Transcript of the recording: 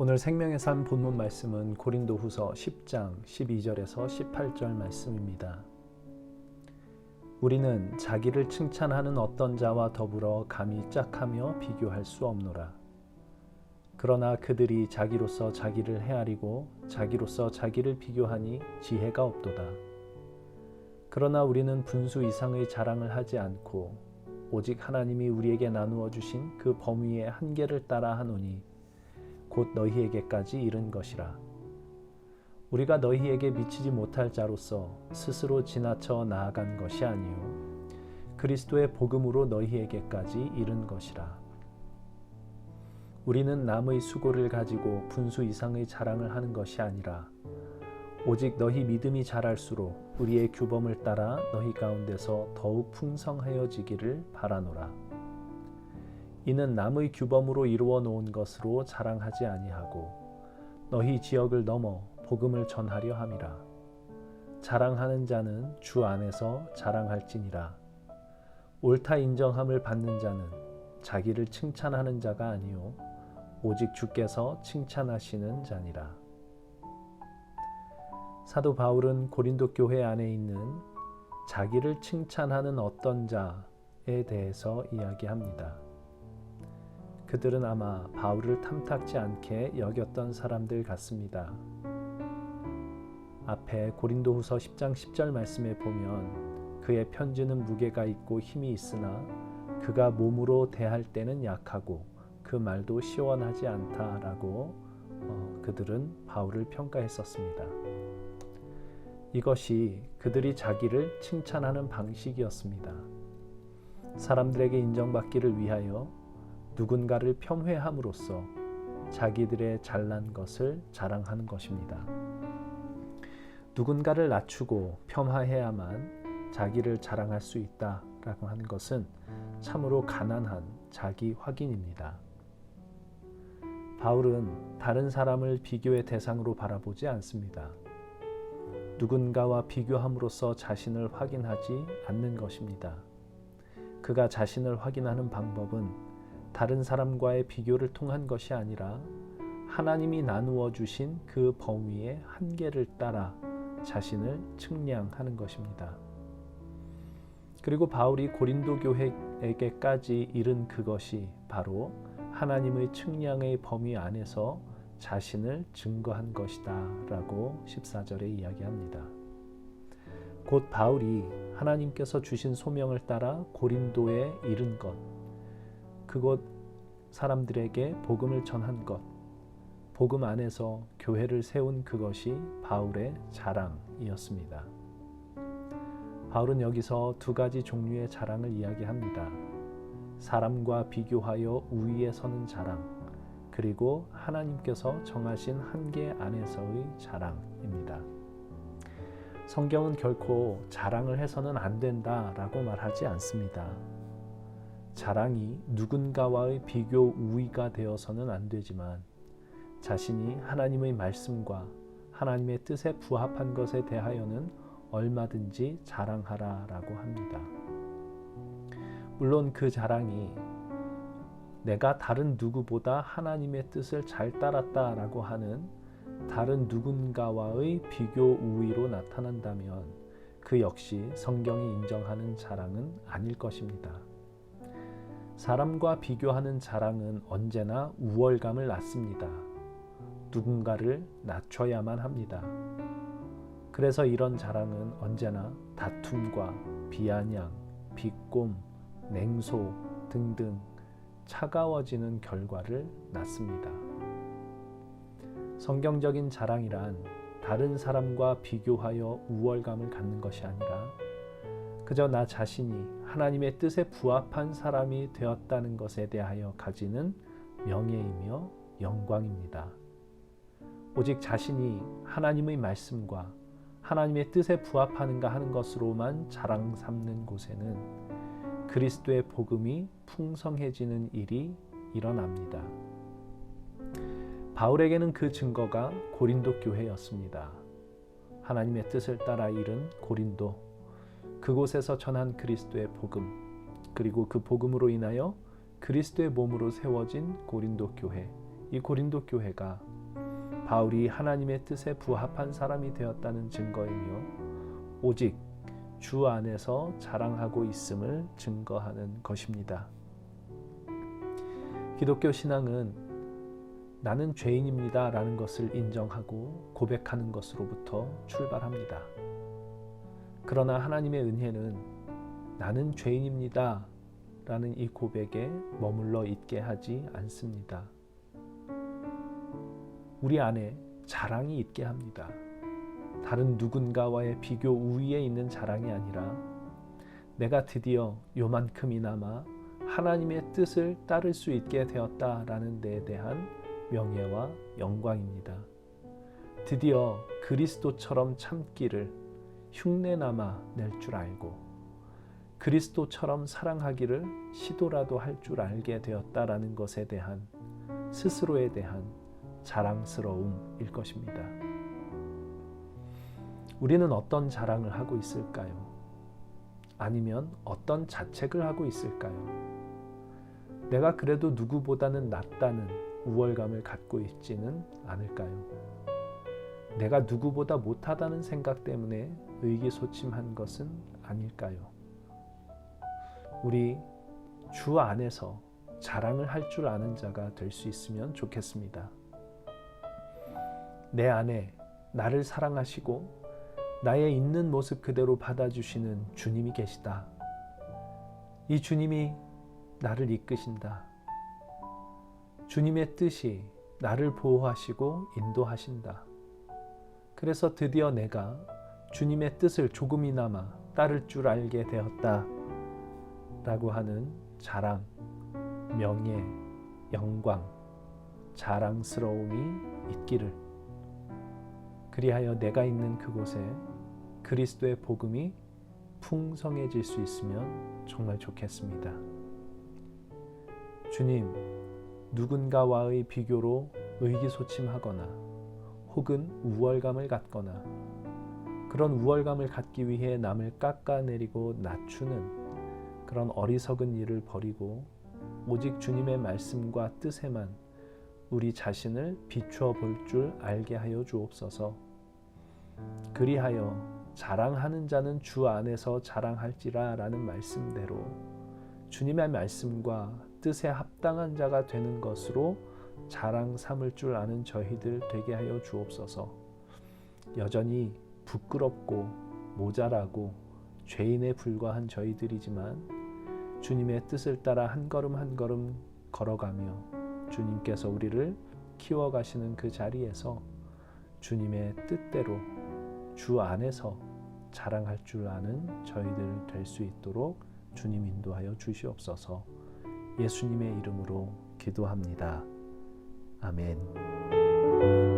오늘 생명의 삶 본문 말씀은 고린도후서 10장 12절에서 18절 말씀입니다. 우리는 자기를 칭찬하는 어떤 자와 더불어 감히 짝하며 비교할 수 없노라. 그러나 그들이 자기로서 자기를 헤아리고 자기로서 자기를 비교하니 지혜가 없도다. 그러나 우리는 분수 이상의 자랑을 하지 않고 오직 하나님이 우리에게 나누어 주신 그 범위의 한계를 따라 하노니 곧 너희에게까지 이른 것이라. 우리가 너희에게 미치지 못할 자로서 스스로 지나쳐 나아간 것이 아니요 그리스도의 복음으로 너희에게까지 이른 것이라. 우리는 남의 수고를 가지고 분수 이상의 자랑을 하는 것이 아니라 오직 너희 믿음이 자랄수록 우리의 규범을 따라 너희 가운데서 더욱 풍성하여지기를 바라노라. 이는 남의 규범으로 이루어 놓은 것으로 자랑하지 아니하고 너희 지역을 넘어 복음을 전하려 함이라. 자랑하는 자는 주 안에서 자랑할지니라. 옳다 인정함을 받는 자는 자기를 칭찬하는 자가 아니요 오직 주께서 칭찬하시는 자니라. 사도 바울은 고린도 교회 안에 있는 자기를 칭찬하는 어떤 자에 대해서 이야기합니다. 그들은 아마 바울을 탐탁지 않게 여겼던 사람들 같습니다. 앞에 고린도후서 10장 10절 말씀에 보면 그의 편지는 무게가 있고 힘이 있으나 그가 몸으로 대할 때는 약하고 그 말도 시원하지 않다라고 어, 그들은 바울을 평가했었습니다. 이것이 그들이 자기를 칭찬하는 방식이었습니다. 사람들에게 인정받기를 위하여 누군가를 폄훼함으로써 자기들의 잘난 것을 자랑하는 것입니다. 누군가를 낮추고 폄하해야만 자기를 자랑할 수 있다라고 하는 것은 참으로 가난한 자기 확인입니다. 바울은 다른 사람을 비교의 대상으로 바라보지 않습니다. 누군가와 비교함으로써 자신을 확인하지 않는 것입니다. 그가 자신을 확인하는 방법은 다른 사람과의 비교를 통한 것이 아니라 하나님이 나누어 주신 그 범위의 한계를 따라 자신을 측량하는 것입니다. 그리고 바울이 고린도 교회에게까지 이른 그것이 바로 하나님의 측량의 범위 안에서 자신을 증거한 것이다 라고 14절에 이야기합니다. 곧 바울이 하나님께서 주신 소명을 따라 고린도에 이른 것, 그곳 사람들에게 복음을 전한 것, 복음 안에서 교회를 세운 그것이 바울의 자랑이었습니다. 바울은 여기서 두 가지 종류의 자랑을 이야기합니다. 사람과 비교하여 우위에 서는 자랑, 그리고 하나님께서 정하신 한계 안에서의 자랑입니다. 성경은 결코 자랑을 해서는 안 된다 라고 말하지 않습니다. 자랑이 누군가와의 비교 우위가 되어서는 안 되지만 자신이 하나님의 말씀과 하나님의 뜻에 부합한 것에 대하여는 얼마든지 자랑하라라고 합니다. 물론 그 자랑이 내가 다른 누구보다 하나님의 뜻을 잘 따랐다라고 하는 다른 누군가와의 비교 우위로 나타난다면 그 역시 성경이 인정하는 자랑은 아닐 것입니다. 사람과 비교하는 자랑은 언제나 우월감을 낳습니다. 누군가를 낮춰야만 합니다. 그래서 이런 자랑은 언제나 다툼과 비아냥, 비꼼, 냉소 등등 차가워지는 결과를 낳습니다. 성경적인 자랑이란 다른 사람과 비교하여 우월감을 갖는 것이 아니라 그저 나 자신이 하나님의 뜻에 부합한 사람이 되었다는 것에 대하여 가지는 명예이며 영광입니다. 오직 자신이 하나님의 말씀과 하나님의 뜻에 부합하는가 하는 것으로만 자랑 삼는 곳에는 그리스도의 복음이 풍성해지는 일이 일어납니다. 바울에게는 그 증거가 고린도 교회였습니다. 하나님의 뜻을 따라 이른 고린도 그곳에서 전한 그리스도의 복음 그리고 그 복음으로 인하여 그리스도의 몸으로 세워진 고린도 교회 이 고린도 교회가 바울이 하나님의 뜻에 부합한 사람이 되었다는 증거이며 오직 주 안에서 자랑하고 있음을 증거하는 것입니다. 기독교 신앙은 나는 죄인입니다 라는 것을 인정하고 고백하는 것으로부터 출발합니다. 그러나 하나님의 은혜는 나는 죄인입니다 라는 이 고백에 머물러 있게 하지 않습니다. 우리 안에 자랑이 있게 합니다. 다른 누군가와의 비교 우위에 있는 자랑이 아니라 내가 드디어 요만큼이나마 하나님의 뜻을 따를 수 있게 되었다라는 데에 대한 명예와 영광입니다. 드디어 그리스도처럼 참기를 흉내남아 낼 줄 알고 그리스도처럼 사랑하기를 시도라도 할 줄 알게 되었다라는 것에 대한 스스로에 대한 자랑스러움일 것입니다. 우리는 어떤 자랑을 하고 있을까요? 아니면 어떤 자책을 하고 있을까요? 내가 그래도 누구보다는 낫다는 우월감을 갖고 있지는 않을까요? 내가 누구보다 못하다는 생각 때문에 의기소침한 것은 아닐까요? 우리 주 안에서 자랑을 할 줄 아는 자가 될 수 있으면 좋겠습니다. 내 안에 나를 사랑하시고 나의 있는 모습 그대로 받아주시는 주님이 계시다. 이 주님이 나를 이끄신다. 주님의 뜻이 나를 보호하시고 인도하신다. 그래서 드디어 내가 주님의 뜻을 조금이나마 따를 줄 알게 되었다. 라고 하는 자랑, 명예, 영광, 자랑스러움이 있기를. 그리하여 내가 있는 그곳에 그리스도의 복음이 풍성해질 수 있으면 정말 좋겠습니다. 주님, 누군가와의 비교로 의기소침하거나 혹은 우월감을 갖거나 그런 우월감을 갖기 위해 남을 깎아내리고 낮추는 그런 어리석은 일을 버리고 오직 주님의 말씀과 뜻에만 우리 자신을 비추어 볼 줄 알게 하여 주옵소서. 그리하여 자랑하는 자는 주 안에서 자랑할지라 라는 말씀대로 주님의 말씀과 뜻에 합당한 자가 되는 것으로 자랑 삼을 줄 아는 저희들 되게 하여 주옵소서. 여전히 부끄럽고 모자라고 죄인에 불과한 저희들이지만 주님의 뜻을 따라 한 걸음 한 걸음 걸어가며 주님께서 우리를 키워가시는 그 자리에서 주님의 뜻대로 주 안에서 자랑할 줄 아는 저희들 될 수 있도록 주님 인도하여 주시옵소서. 예수님의 이름으로 기도합니다. 아멘.